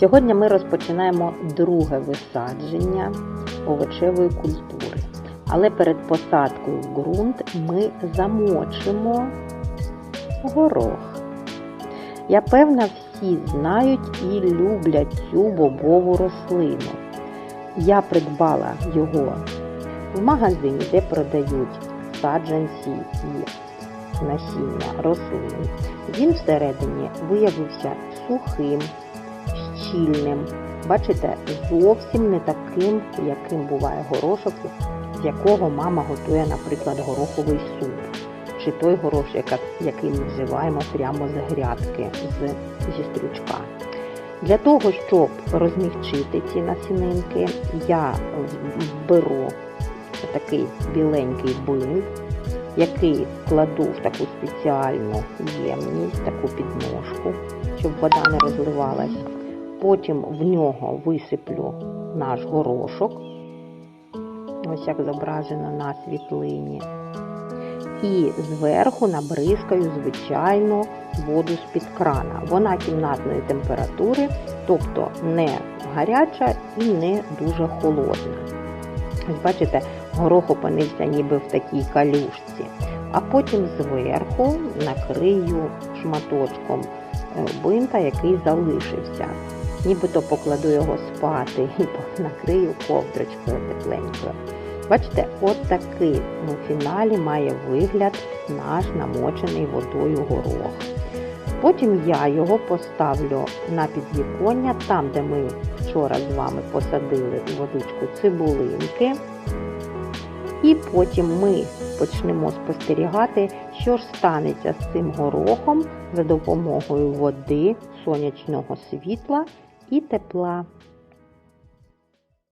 Сьогодні ми розпочинаємо друге висадження овочевої культури. Але перед посадкою в ґрунт ми замочимо горох. Я певна, всі знають і люблять цю бобову рослину. Я придбала його в магазині, де продають саджанці і насіння рослин. Він всередині виявився сухим, щільним. Бачите, зовсім не таким, яким буває горошок, з якого мама готує, наприклад, гороховий суп. Чи той горош, який ми вживаємо прямо з грядки, з, зі стрючка. Для того, щоб розмягчити ці насінинки, я беру такий біленький бинт, який кладу в таку спеціальну ємність, таку підножку, щоб вода не розливалась. Потім в нього висиплю наш горошок, ось як зображено на світлині. І зверху набризкаю звичайну воду з-під крана. Вона кімнатної температури, тобто не гаряча і не дуже холодна. Ось бачите, горох опинився ніби в такій калюшці. А потім зверху накрию шматочком е, бинта, який залишився. Нібито покладу його спати і накрию ковдрочкою тепленькою. Бачите, от у фіналі має вигляд наш намочений водою горох. Потім я його поставлю на підвіконня, там, де ми вчора з вами посадили водичку цибулинки. І потім ми почнемо спостерігати, що ж станеться з цим горохом за допомогою води, сонячного світла і тепла.